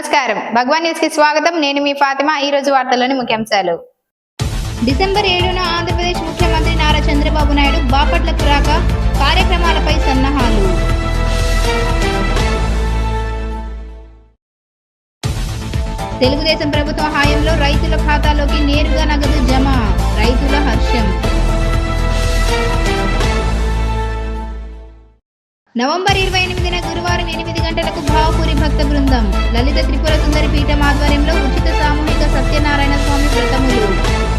నమస్కారం. భగవాన్ న్యూస్కి స్వాగతం. నేను మీ ఫాతిమా. ఈ రోజు వార్తల్లోని ముఖ్యాంశాలు. డిసెంబర్ ఏడున ఆంధ్రప్రదేశ్ ముఖ్యమంత్రి నారా చంద్రబాబు నాయుడు బాపట్లకు రాక కార్యక్రమాలపై సన్నాహాలు. తెలుగుదేశం ప్రభుత్వ హాయంలో రైతుల ఖాతాలోకి నేరుగా నగదు జమ రైతుల హర్షం. నవంబర్ ఇరవై ఎనిమిదిన గురువారం ఎనిమిది గంటలకు భావపూరి భక్త బృందం లలిత త్రిపుర సుందరి పీఠం ఆధ్వర్యంలో ఉచిత సామూహిక సత్యనారాయణ స్వామి వ్రతములు.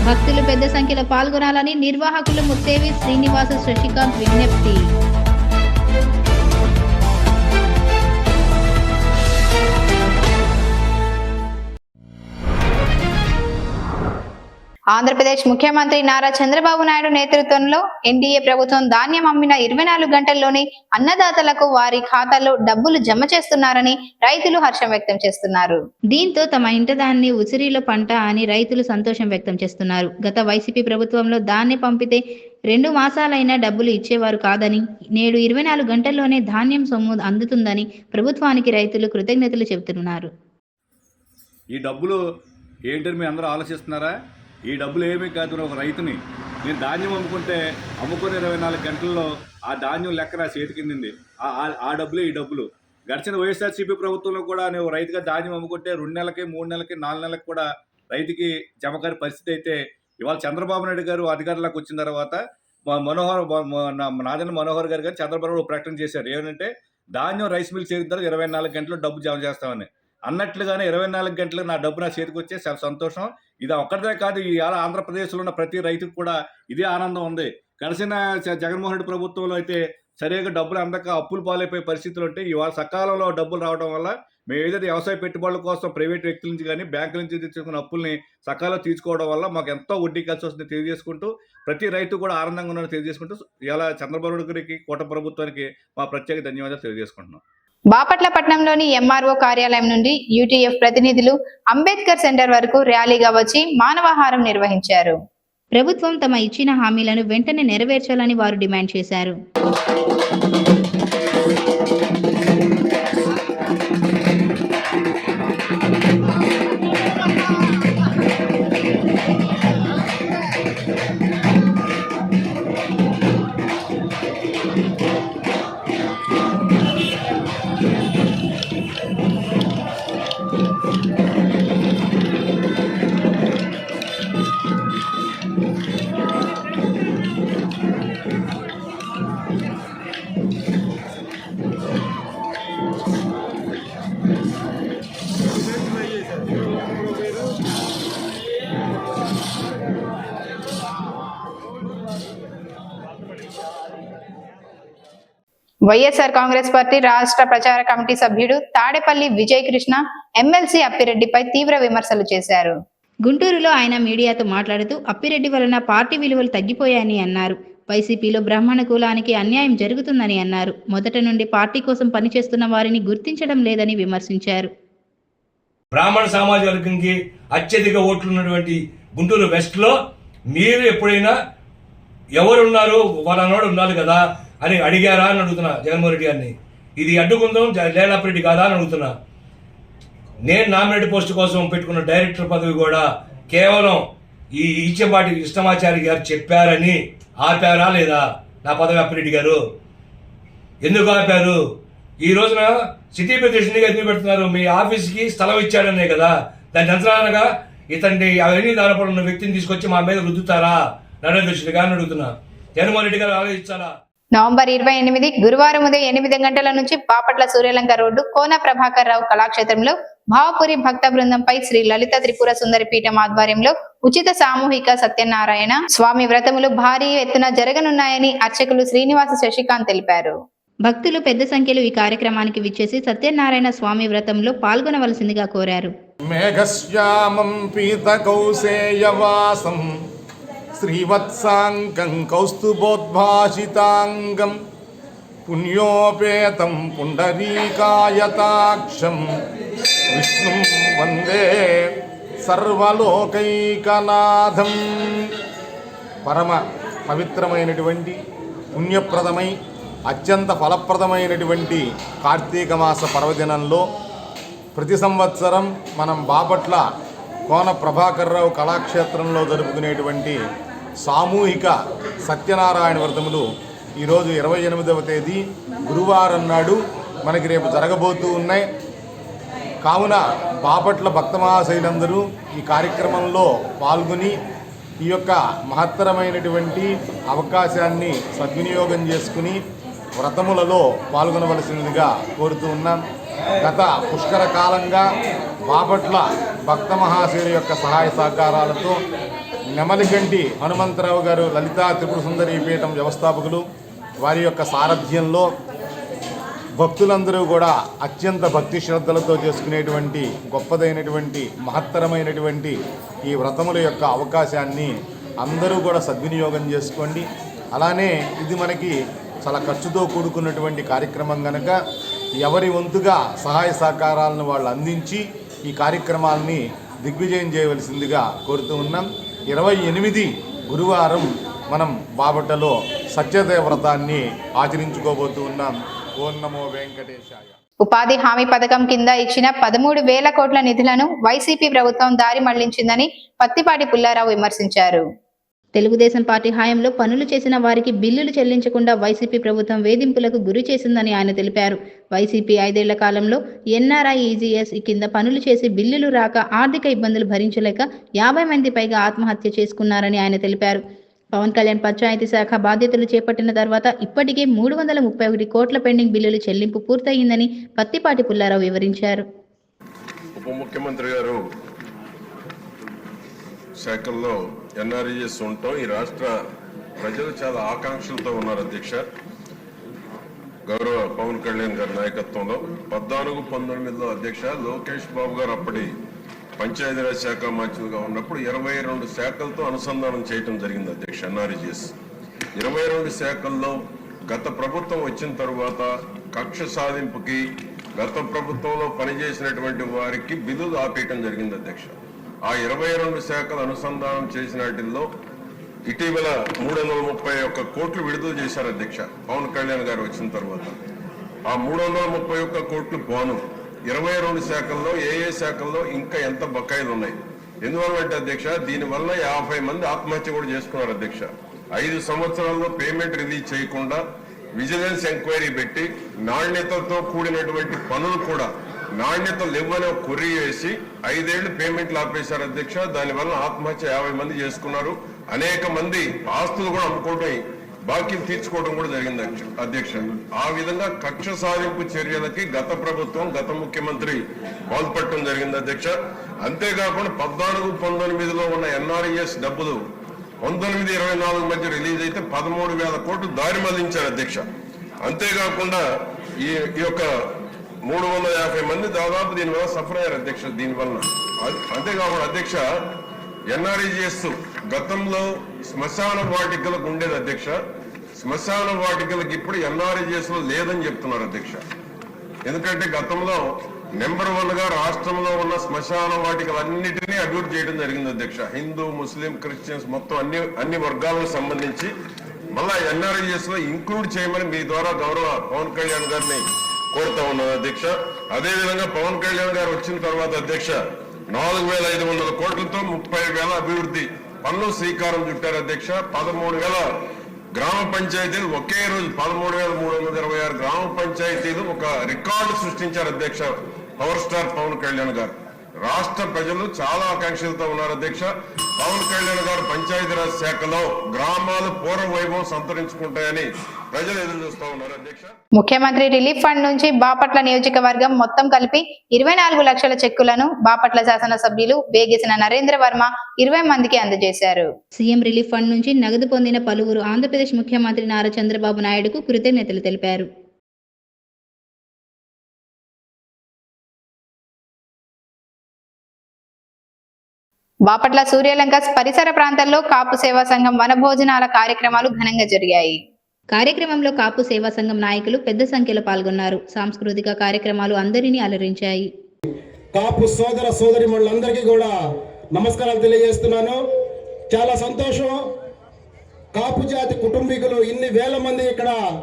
భక్తులు పెద్ద సంఖ్యలో పాల్గొనాలని నిర్వాహకులు ముత్తేవి శ్రీనివాస శశికాంత్ విజ్ఞప్తి. ఆంధ్రప్రదేశ్ ముఖ్యమంత్రి నారా చంద్రబాబు నాయుడు నేతృత్వంలో ఎన్డీఏ ప్రభుత్వం ధాన్యం అమ్మిన ఇరవై నాలుగు గంటల్లోనే అన్నదాతలకు వారి ఖాతాలో డబ్బులు జమ చేస్తున్నారని రైతులు హర్షం వ్యక్తం చేస్తున్నారు. దీంతో తమ ఇంట దాన్ని ఉసిరిలో పంట అని రైతులు సంతోషం వ్యక్తం చేస్తున్నారు. గత వైసీపీ ప్రభుత్వంలో దాన్ని పంపితే రెండు మాసాలైనా డబ్బులు ఇచ్చేవారు కాదని నేడు ఇరవై నాలుగు గంటల్లోనే ధాన్యం సొమ్ము అందుతుందని ప్రభుత్వానికి రైతులు కృతజ్ఞతలు చెబుతున్నారు. ఈ డబ్బులు ఏంటని మీరు అందరూ ఆలోచిస్తున్నారా? ఈ డబ్బులు ఏమీ కాదు ఒక రైతుని. నేను ధాన్యం అమ్ముకుంటే అమ్ముకుని ఇరవై నాలుగు గంటల్లో ఆ ధాన్యం లెక్క నా చేతి కిందింది. ఆ- ఆ- ఈ డబ్బులు. గడిచిన వైఎస్ఆర్సీపీ ప్రభుత్వంలో కూడా నేను రైతుగా ధాన్యం అమ్ముకుంటే రెండు నెలలకి మూడు నెలలకి నాలుగు నెలలకి కూడా రైతుకి జమకారి పరిస్థితి అయితే ఇవాళ చంద్రబాబు నాయుడు గారు అధికారంలోకి వచ్చిన తర్వాత మనోహర్ మా- నా- మనోహర్ గారు గారు చంద్రబాబు ప్రకటన చేశారు. ఏమంటే ధాన్యం రైస్ మిల్ చేరిన తర్వాత ఇరవై నాలుగు గంటలు డబ్బు జమ చేస్తామని. అన్నట్లుగానే ఇరవై నాలుగు గంటలు నా డబ్బు నా చేతికి వచ్చే చాలా సంతోషం. ఇది ఒక్కటే కాదు ఈ ఆంధ్రప్రదేశ్లో ఉన్న ప్రతి రైతుకు కూడా ఇదే ఆనందం ఉంది. కలిసిన జగన్మోహన్ రెడ్డి ప్రభుత్వంలో అయితే సరిగా డబ్బులు అందక అప్పులు పాలైపోయే పరిస్థితులు ఉంటే ఇవాళ సకాలంలో డబ్బులు రావడం వల్ల మేము ఏదైతే వ్యవసాయ పెట్టుబడుల కోసం ప్రైవేట్ వ్యక్తుల నుంచి కానీ బ్యాంకుల నుంచి తెచ్చుకున్న అప్పుల్ని సకాలంలో తీసుకోవడం వల్ల మాకు ఎంతో వడ్డీ కలిసి వస్తుంది తెలియజేసుకుంటూ ప్రతి రైతు కూడా ఆనందంగా ఉన్నారని తెలియజేసుకుంటూ ఇలా చంద్రబాబు గారికి కోట ప్రభుత్వానికి మా ప్రత్యేక ధన్యవాదాలు తెలియజేసుకుంటున్నాం. బాపట్ల పట్టణంలోని ఎంఆర్ఓ కార్యాలయం నుండి యూటీఎఫ్ ప్రతినిధులు అంబేద్కర్ సెంటర్ వరకు ర్యాలీగా వచ్చి మానవహారం నిర్వహించారు. ప్రభుత్వం తమ ఇచ్చిన హామీలను వెంటనే నెరవేర్చాలని వారు డిమాండ్ చేశారు. వైఎస్ఆర్ కాంగ్రెస్ పార్టీ రాష్ట్ర ప్రచార కమిటీ సభ్యుడు తాడేపల్లి విజయ్ కృష్ణ ఎమ్మెల్సీ అప్పిరెడ్డిపై తీవ్ర విమర్శలు చేశారు. గుంటూరులో ఆయన మీడియాతో మాట్లాడుతూ అప్పిరెడ్డి వలన పార్టీ విలువలు తగ్గిపోయాయని అన్నారు. వైసీపీలో బ్రాహ్మణ కులానికి అన్యాయం జరుగుతుందని అన్నారు. మొదట నుండి పార్టీ కోసం పనిచేస్తున్న వారిని గుర్తించడం లేదని విమర్శించారు. బ్రాహ్మణ సామాజిక వర్గంకి అత్యధిక ఓట్లు ఉన్నటువంటి గుంటూరు వెస్ట్లో మీరు ఎప్పుడైనా ఎవరున్నారు వాళ్ళనోడు ఉండాలి కదా అని అడిగారా అని అడుగుతున్నా జగన్మోహన్ రెడ్డి గారిని. ఇది అడ్డుకుందాం లేలాపరెడ్డి కాదా అని అడుగుతున్నా. నేను నామినేట్ పోస్ట్ కోసం పెట్టుకున్న డైరెక్టర్ పదవి కూడా కేవలం ఈ ఈచెంపాటి కృష్ణమాచారి గారు చెప్పారని ఆపారా లేదా? నా పదవి అప్పిరెడ్డి గారు. ఎందుకు ఆపారు? ఈ రోజున సిటీ ప్రతినిధిగా ఎందుకు పెడుతున్నారు? మీ ఆఫీస్కి స్థలం ఇచ్చాడనే కదా. దాని అంతరానగా ఇతన్ని అవన్నీ దానిపడి ఉన్న వ్యక్తిని తీసుకొచ్చి మా మీద రుద్దుతారా? నరేంద్ర రెడ్డి గారిని అడుగుతున్నా. జగన్మోహన్ రెడ్డి గారు ఆలోచించాలా? నవంబర్ ఇరవై ఎనిమిది గురువారం ఉదయం ఎనిమిది గంటల నుంచి బాపట్ల సూర్యలంక రోడ్డు కోన ప్రభాకర్ రావు కళాక్షేత్రంలో భావపురి భక్త బృందంపై శ్రీ లలిత త్రిపుర సుందరి పీఠం ఆధ్వర్యంలో ఉచిత సామూహిక సత్యనారాయణ స్వామి వ్రతములు భారీ ఎత్తున జరగనున్నాయని అర్చకులు శ్రీనివాస శశికాంత్ తెలిపారు. భక్తులు పెద్ద సంఖ్యలో ఈ కార్యక్రమానికి విచ్చేసి సత్యనారాయణ స్వామి వ్రతంలో పాల్గొనవలసిందిగా కోరారు. మేఘశ్యామం పీతకౌసేయవాసం శ్రీవత్సాంగం కౌస్తుభోద్భాషితాంగం పుణ్యోపేతం పుండరీకాయతాక్షం విష్ణుం వందే సర్వలోకైకనాథం పరమ పవిత్రమైనటువంటి పుణ్యప్రదమై అత్యంత ఫలప్రదమైనటువంటి కార్తీక మాస పర్వదినంలో ప్రతి సంవత్సరం మనం బాపట్ల కోన ప్రభాకర్రావు కళాక్షేత్రంలో జరుపుకునేటువంటి సామూహిక సత్యనారాయణ వ్రతములు ఈరోజు ఇరవై ఎనిమిదవ తేదీ గురువారం నాడు మనకి రేపు జరగబోతూ ఉన్నాయి. కావున బాపట్ల భక్త మహాశైలందరూ ఈ కార్యక్రమంలో పాల్గొని ఈ యొక్క మహత్తరమైనటువంటి అవకాశాన్ని సద్వినియోగం చేసుకుని వ్రతములలో పాల్గొనవలసినదిగా కోరుతూ ఉన్నాం. గత పుష్కర కాలంగా బాపట్ల భక్త మహాశైలు యొక్క సహాయ సహకారాలతో నెమలిగంటి హనుమంతరావు గారు లలితా త్రిపుర సుందరి పీఠం వ్యవస్థాపకులు. వారి యొక్క సారథ్యంలో భక్తులందరూ కూడా అత్యంత భక్తి శ్రద్ధలతో చేసుకునేటువంటి గొప్పదైనటువంటి మహత్తరమైనటువంటి ఈ వ్రతముల యొక్క అవకాశాన్ని అందరూ కూడా సద్వినియోగం చేసుకోండి. అలానే ఇది మనకి చాలా ఖర్చుతో కూడుకున్నటువంటి కార్యక్రమం కనుక ఎవరి వంతుగా సహాయ సహకారాలను వాళ్ళు అందించి ఈ కార్యక్రమాలని దిగ్విజయం చేయవలసిందిగా కోరుతూ ఉన్నాం. ఇరవై ఎనిమిది గురువారం మనం బాపట్టలో సత్యదేవ్రతాన్ని ఆచరించుకోబోతున్నాం ఆచరించుకోబోతూ ఉన్నాం. ఓం నమో వెంకటేశాయ. ఉపాధి హామీ పథకం కింద ఇచ్చిన పదమూడు వేల కోట్ల నిధులను వైసీపీ ప్రభుత్వం దారి మళ్ళించిందని పత్తిపాటి పుల్లారావు విమర్శించారు. తెలుగుదేశం పార్టీ హయాంలో పనులు చేసిన వారికి బిల్లులు చెల్లించకుండా వైసీపీ ప్రభుత్వం వేధింపులకు గురి చేసిందని ఆయన తెలిపారు. వైసీపీ ఐదేళ్ళ కాలంలో ఎన్ఆర్ఐ ఈజీఎస్ కింద పనులు చేసి బిల్లులు రాక ఆర్థిక ఇబ్బందులు భరించలేక యాభై మంది పైగా ఆత్మహత్య చేసుకున్నారని ఆయన తెలిపారు. పవన్ కళ్యాణ్ పంచాయతీ శాఖ బాధ్యతలు చేపట్టిన తర్వాత ఇప్పటికే మూడు వందల ముప్పై ఒకటి కోట్ల పెండింగ్ బిల్లులు చెల్లింపు పూర్తయిందని పత్తిపాటి పుల్లారావు వివరించారు. ఉప ముఖ్యమంత్రి గారు శాఖల్లో ఎన్ఆర్ఈఎస్ ఉండటం ఈ రాష్ట్ర ప్రజలు చాలా ఆకాంక్షలతో ఉన్నారు అధ్యక్ష. గౌరవ పవన్ కళ్యాణ్ గారి నాయకత్వంలో పద్నాలుగు పంతొమ్మిదిలో అధ్యక్ష లోకేష్ బాబు గారు అప్పటి పంచాయతీరాజ్ శాఖ మంత్రులుగా ఉన్నప్పుడు ఇరవై రెండు శాఖలతో అనుసంధానం చేయటం జరిగింది అధ్యక్ష ఎన్ఆర్ఈఎస్. ఇరవై రెండు శాఖల్లో గత ప్రభుత్వం వచ్చిన తరువాత కక్ష సాధింపుకి గత ప్రభుత్వంలో పనిచేసినటువంటి వారికి బిల్లులు ఆపేయటం జరిగింది అధ్యక్ష. ఆ ఇరవై రెండు శాఖలు అనుసంధానం చేసిన వాటిల్లో ఇటీవల మూడు వందల ముప్పై ఒక్క కోట్లు విడుదల చేశారు అధ్యక్ష. పవన్ కళ్యాణ్ గారు వచ్చిన తర్వాత. ఆ మూడు వందల ముప్పై ఒక్క కోట్లు పోను. ఇరవై రెండు శాఖల్లో ఏ ఏ శాఖల్లో ఇంకా ఎంత బకాయిలు ఉన్నాయి ఎందువల్ల అంటే అధ్యక్ష దీనివల్ల యాభై మంది ఆత్మహత్య కూడా చేసుకున్నారు అధ్యక్ష. ఐదు సంవత్సరాల్లో పేమెంట్ రిలీజ్ చేయకుండా విజిలెన్స్ ఎంక్వైరీ పెట్టి నాణ్యతతో కూడినటువంటి పనులు కూడా నాణ్యత లేవని ఒక కొర్రీ వేసి ఐదేళ్ళు పేమెంట్లు ఆపేశారు అధ్యక్ష. దానివల్ల ఆత్మహత్య యాభై మంది చేసుకున్నారు. అనేక మంది ఆస్తులు కూడా అమ్ముకోవడం బాకీలు తీర్చుకోవడం కూడా జరిగింది అధ్యక్ష- ఆ విధంగా కక్ష సాధింపు చర్యలకి గత ప్రభుత్వం గత ముఖ్యమంత్రి పాల్పడటం జరిగింది అధ్యక్ష. అంతేకాకుండా పద్నాలుగు పంతొమ్మిదిలో ఉన్న ఎన్ఆర్ఈఎస్ డబ్బులు పంతొమ్మిది ఇరవై నాలుగు మధ్య రిలీజ్ అయితే పదమూడు వేల కోట్లు దారి మళ్ళించారు అధ్యక్ష. అంతేకాకుండా ఈ ఈ యొక్క మూడు వందల యాభై మంది దాదాపు దీనివల్ల సఫర్ అయ్యారు అధ్యక్ష దీనివల్ల అంతేకాకుండా అధ్యక్ష ఎన్ఆర్ఈజిఎస్ గతంలో శ్మశాన వాటికలకు ఉండేది అధ్యక్ష. శ్మశాన వాటికలకు ఇప్పుడు ఎన్ఆర్ఈజిఎస్లో లేదని చెప్తున్నారు అధ్యక్ష. ఎందుకంటే గతంలో నెంబర్ వన్గా రాష్ట్రంలో ఉన్న శ్మశాన వాటికలన్నిటినీ అభివృద్ధి చేయడం జరిగింది అధ్యక్ష. హిందూ ముస్లిం క్రిస్టియన్స్ మొత్తం అన్ని అన్ని వర్గాలకు సంబంధించి మళ్ళా ఎన్ఆర్ఐఎస్లో ఇంక్లూడ్ చేయమని మీ ద్వారా గౌరవ పవన్ కళ్యాణ్ గారిని కోరుతా ఉన్నాను అధ్యక్ష. అదే విధంగా పవన్ కళ్యాణ్ గారు వచ్చిన తర్వాత అధ్యక్ష నాలుగు వేల ఐదు వందల కోట్లతో ముప్పై వేల అభివృద్ధి పన్ను శ్రీకారం చుట్టారు అధ్యక్ష. పదమూడు వేల గ్రామ పంచాయతీలు ఒకే రోజు పదమూడు వేల మూడు వందల ఇరవై ఆరు గ్రామ పంచాయతీలు ఒక రికార్డు సృష్టించారు అధ్యక్ష పవర్ స్టార్ పవన్ కళ్యాణ్ గారు. రాష్ట్ర ప్రజలు చాలా ఆకాంక్షలతో ఉన్నారు అధ్యక్ష. పవన్ కళ్యాణ్ గారు పంచాయతీరాజ్ శాఖలో గ్రామాలు పూర్వ వైభవం సంతరించుకుంటాయని ప్రజలు ఎదురు చూస్తా ఉన్నారు అధ్యక్ష. ముఖ్యమంత్రి రిలీఫ్ ఫండ్ నుంచి బాపట్ల నియోజకవర్గం మొత్తం కలిపి ఇరవై నాలుగు లక్షల చెక్కులను బాపట్ల శాసనసభ్యులు వేగేసిన నరేంద్ర వర్మ ఇరవై మందికి అందజేశారు. సీఎం రిలీఫ్ ఫండ్ నుంచి నగదు పొందిన పలువురు ఆంధ్రప్రదేశ్ ముఖ్యమంత్రి నారా చంద్రబాబు నాయుడుకు కృతజ్ఞతలు తెలిపారు. బాపట్ల సూర్యలంక పరిసర ప్రాంతాల్లో కాపు సేవా సంఘం వనభోజనాల కార్యక్రమాలు ఘనంగా జరిగాయి. కార్యక్రమంలో కాపు సేవా సంఘం నాయకులు పెద్ద సంఖ్యలో పాల్గొన్నారు. సాంస్కృతిక కార్యక్రమాలు అందరినీ అలరించాయి. కాపు సోదర సోదరి అందరికీ కూడా నమస్కారాలు తెలియజేస్తున్నాను. చాలా సంతోషం. కాపు జాతి కుటుంబీకులు ఇన్ని వేల మంది ఇక్కడ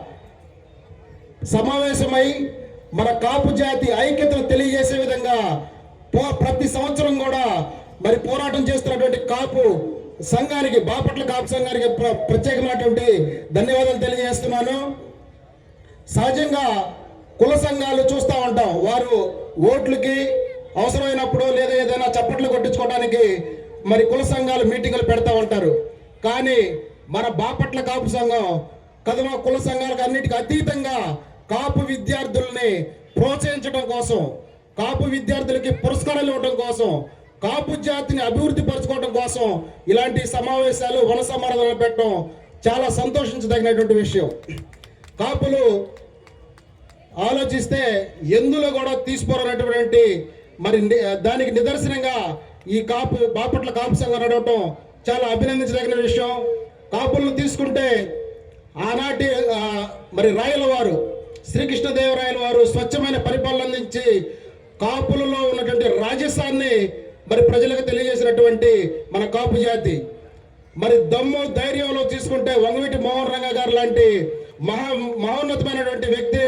సమావేశమై మన కాపు జాతి ఐక్యతను తెలియజేసే విధంగా పో- ప్రతి సంవత్సరం కూడా మరి పోరాటం చేస్తున్నటువంటి కాపు సంఘానికి బాపట్ల కాపు సంఘానికి ప్ర- ప్రత్యేకమైనటువంటి ధన్యవాదాలు తెలియజేస్తున్నాను. సహజంగా కుల సంఘాలు చూస్తూ ఉంటాం. వారు ఓట్లకి అవసరమైనప్పుడు లేదా ఏదైనా చప్పట్లు కొట్టించుకోవడానికి మరి కుల సంఘాలు మీటింగులు పెడతా ఉంటారు. కానీ మన బాపట్ల కాపు సంఘం కదమ కుల సంఘాలకు అన్నిటికీ అతీతంగా కాపు విద్యార్థుల్ని ప్రోత్సహించడం కోసం కాపు విద్యార్థులకి పురస్కారాలు ఇవ్వడం కోసం కాపు జాతిని అభివృద్ధి పరచుకోవడం కోసం ఇలాంటి సమావేశాలు వన సమారాధనలు పెట్టడం చాలా సంతోషించదగినటువంటి విషయం. కాపులు ఆలోచిస్తే ఎందులో కూడా తీసుకోరన్నటువంటి మరి దానికి నిదర్శనంగా ఈ కాపు బాపట్ల కాపు సంఘం నడవటం చాలా అభినందించదగిన విషయం. కాపులను తీసుకుంటే ఆనాటి మరి రాయల వారు శ్రీకృష్ణదేవరాయల వారు స్వచ్ఛమైన పరిపాలన అందించి కాపులలో ఉన్నటువంటి రాజసాన్ని మరి ప్రజలకు తెలియజేసినటువంటి మన కాపు జాతి మరి దమ్ము ధైర్యంలో తీసుకుంటే వంగవీటి మోహన్ రంగ గారు లాంటి మహా మహోన్నతమైనటువంటి వ్యక్తి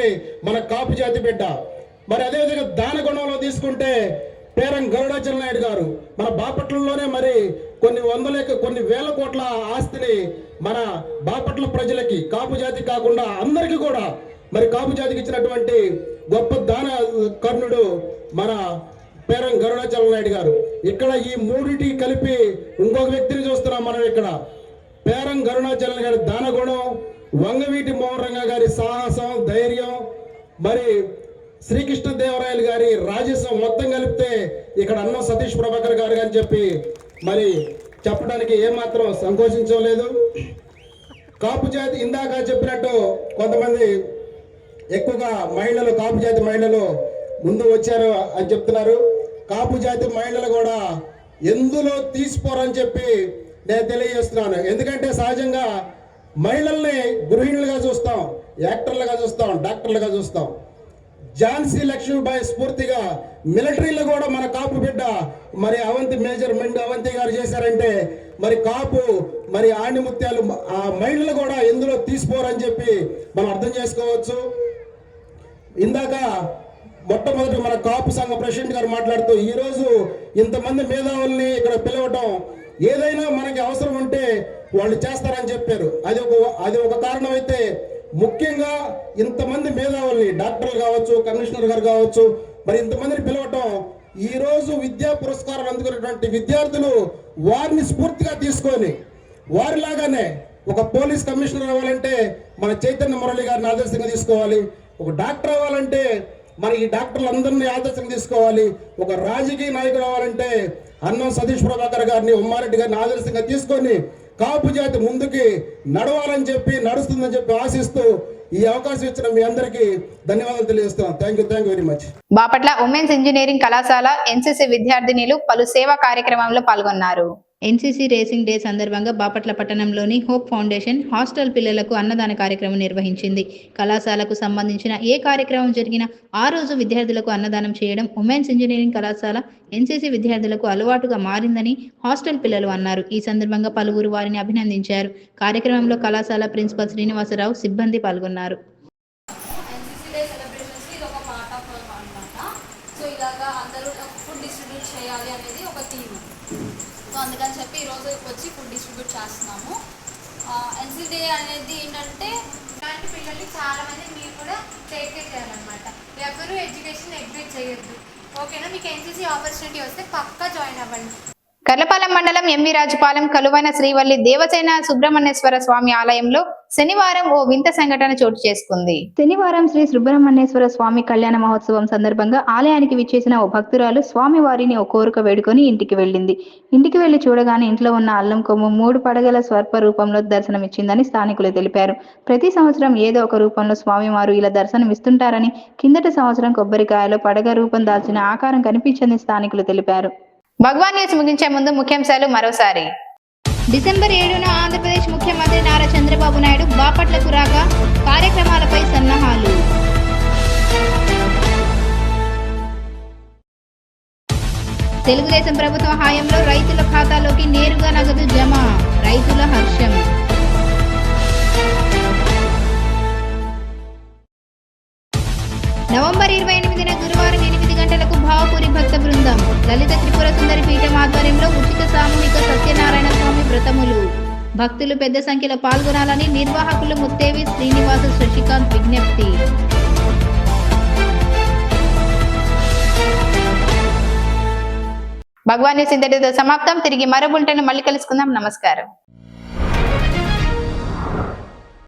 మన కాపు జాతి బిడ్డ. మరి అదేవిధంగా దానగుణంలో తీసుకుంటే పేరం గరుడాచల నాయుడు గారు. మన బాపట్లలోనే మరి కొన్ని వందల కొన్ని వేల కోట్ల ఆస్తిని మన బాపట్ల ప్రజలకి కాపు జాతి కాకుండా అందరికీ కూడా మరి కాపు జాతికి ఇచ్చినటువంటి గొప్ప దాన కర్ణుడు మన పేరం గరుడాచల నాయుడు గారు. ఇక్కడ ఈ మూడిటి కలిపి ఇంకొక వ్యక్తిని చూస్తున్నాం మనం ఇక్కడ. పేరం గరుడాచలం గారి దానగుణం వంగవీటి మోహన్ గారి సాహసం ధైర్యం మరి శ్రీకృష్ణదేవరాయలు గారి రాజసం మొత్తం కలిపితే ఇక్కడ అన్నం సతీష్ ప్రభాకర్ గారు అని చెప్పి మరి చెప్పడానికి ఏమాత్రం సంకోచించలేదు కాపు జాతి ఇందాక చెప్పినట్టు కొంతమంది ఎక్కువగా మహిళలు కాపు జాతి మహిళలు ముందు వచ్చారు అని చెప్తున్నారు. కాపు జాతి మహిళలు కూడా ఎందులో తీసిపోరని చెప్పి నేను తెలియజేస్తున్నాను. ఎందుకంటే సహజంగా మహిళల్ని గృహిణులుగా చూస్తాం యాక్టర్లుగా చూస్తాం డాక్టర్లుగా చూస్తాం. ఝాన్సీ లక్ష్మీబాయి స్ఫూర్తిగా మిలిటరీలో కూడా మన కాపు బిడ్డ మరి అవంతి మేజర్ మెండు అవంతి గారు చేశారంటే మరి కాపు మరి ఆణిముత్యాలు ఆ మహిళలు కూడా ఎందులో తీసిపోరని చెప్పి మనం అర్థం చేసుకోవచ్చు. ఇందాక మొట్టమొదటి మన కాపు సంఘ ప్రెసిడెంట్ గారు మాట్లాడుతూ ఈరోజు ఇంతమంది మేధావుల్ని ఇక్కడ పిలవటం ఏదైనా మనకి అవసరం ఉంటే వాళ్ళు చేస్తారని చెప్పారు. అది ఒక అది ఒక కారణం అయితే ముఖ్యంగా ఇంతమంది మేధావుల్ని డాక్టర్లు కావచ్చు కమిషనర్ గారు కావచ్చు మరి ఇంతమందిని పిలవటం ఈరోజు విద్యా పురస్కారాలు అందుకున్నటువంటి విద్యార్థులు వారిని స్ఫూర్తిగా తీసుకొని వారిలాగానే ఒక పోలీస్ కమిషనర్ అవ్వాలంటే మన చైతన్య మురళి గారిని ఆదర్శంగా తీసుకోవాలి ఒక డాక్టర్ అవ్వాలంటే మరి ఈ డాక్టర్లందరినీ ఆదర్శం తీసుకోవాలి. ఒక రాజకీయ నాయకుడు అవ్వాలంటే అన్నం సతీష్ ప్రభాకర్ గారిని ఉమ్మారెడ్డి గారిని ఆదర్శంగా తీసుకొని కాపు జాతి ముందుకి నడవాలని చెప్పి నడుస్తుందని చెప్పి ఆశిస్తూ ఈ అవకాశం ఇచ్చిన మీ అందరికీ ధన్యవాదాలు తెలియజేస్తున్నాను thank you thank you very much Bapatla women's engineering కళాశాల ఎన్సీసీ విద్యార్థినిలు పలు సేవా కార్యక్రమంలో పాల్గొన్నారు. ఎన్సీసీ రేసింగ్ డే సందర్భంగా బాపట్ల పట్టణంలోని హోప్ ఫౌండేషన్ హాస్టల్ పిల్లలకు అన్నదాన కార్యక్రమం నిర్వహించింది. కళాశాలకు సంబంధించిన ఏ కార్యక్రమం జరిగినా ఆ రోజు విద్యార్థులకు అన్నదానం చేయడం ఉమెన్స్ ఇంజనీరింగ్ కళాశాల ఎన్సీసీ విద్యార్థులకు అలవాటుగా మారిందని హాస్టల్ పిల్లలు అన్నారు. ఈ సందర్భంగా పలువురు వారిని అభినందించారు. కార్యక్రమంలో కళాశాల ప్రిన్సిపల్ శ్రీనివాసరావు సిబ్బంది పాల్గొన్నారు ఎన్సీసీ డే సెలబ్రేషన్స్కి ఇది ఒక పార్ట్ ఆఫ్ అనమాట సో ఇలాగా అందరూ ఫుడ్ డిస్ట్రిబ్యూట్ చేయాలి అనేది ఒక థీమ్ సో అందుకని చెప్పి ఈరోజు వచ్చి ఫుడ్ డిస్ట్రిబ్యూట్ చేస్తున్నాము ఎన్సీ డే అనేది ఏంటంటే ఇలాంటి పిల్లల్ని చాలా మంది మీరు కూడా టేక్ కేర్ చేయాలన్నమాట. ఎవరు ఎడ్యుకేషన్ ఎగ్జిట్ చేయొద్దు. ఓకేనా? మీకు ఎన్సీసీ ఆపర్చునిటీ వస్తే పక్కా జాయిన్ అవ్వండి. కర్లపాలెం మండలం ఎంవి రాజుపాలెం కలువైన శ్రీవల్లి దేవసేన సుబ్రహ్మణ్యేశ్వర స్వామి ఆలయంలో శనివారం ఓ వింత సంఘటన చోటు చేసుకుంది. శనివారం శ్రీ సుబ్రహ్మణ్యేశ్వర స్వామి కళ్యాణ మహోత్సవం సందర్భంగా ఆలయానికి విచ్చేసిన ఓ భక్తురాలు స్వామి వారిని ఓ కోరిక వేడుకొని ఇంటికి వెళ్ళింది. ఇంటికి వెళ్ళి చూడగానే ఇంట్లో ఉన్న అల్లం కొమ్ము మూడు పడగల స్వర్ప రూపంలో దర్శనమిచ్చిందని స్థానికులు తెలిపారు. ప్రతి సంవత్సరం ఏదో ఒక రూపంలో స్వామివారు ఇలా దర్శనమిస్తుంటారని కిందటి సంవత్సరం కొబ్బరికాయలో పడగ రూపం దాల్చిన ఆకారం కనిపించని స్థానికులు తెలిపారు. భగవాన్ న్యూస్ ముగించే ముందు ముఖ్యాంశాలు మరోసారి. డిసెంబర్ ఏడున ఆంధ్రప్రదేశ్ ముఖ్యమంత్రి నారా చంద్రబాబు నాయుడు బాపట్లకు రాగా కార్యక్రమాలపై సన్నాహాలు. తెలుగుదేశం ప్రభుత్వ హాయంలో రైతుల ఖాతాలోకి నేరుగా నగదు జమ రైతుల హర్షం. నవంబర్ ఇరవై గంటలకు భక్త బృందం లలిత త్రిపుర సుందరి పీఠం ఆధ్వర్యంలో ఉచిత సామూహిక సత్యనారాయణ స్వామి వ్రతములు. భక్తులు పెద్ద సంఖ్యలో పాల్గొనాలని నిర్వాహకులు ముత్తేవి శ్రీనివాస శశికాంత్ విజ్ఞప్తి. భగవాన్ సింధటితో సమాప్తం. తిరిగి మరో బులెటిన్ మళ్ళీ కలుసుకుందాం. నమస్కారం.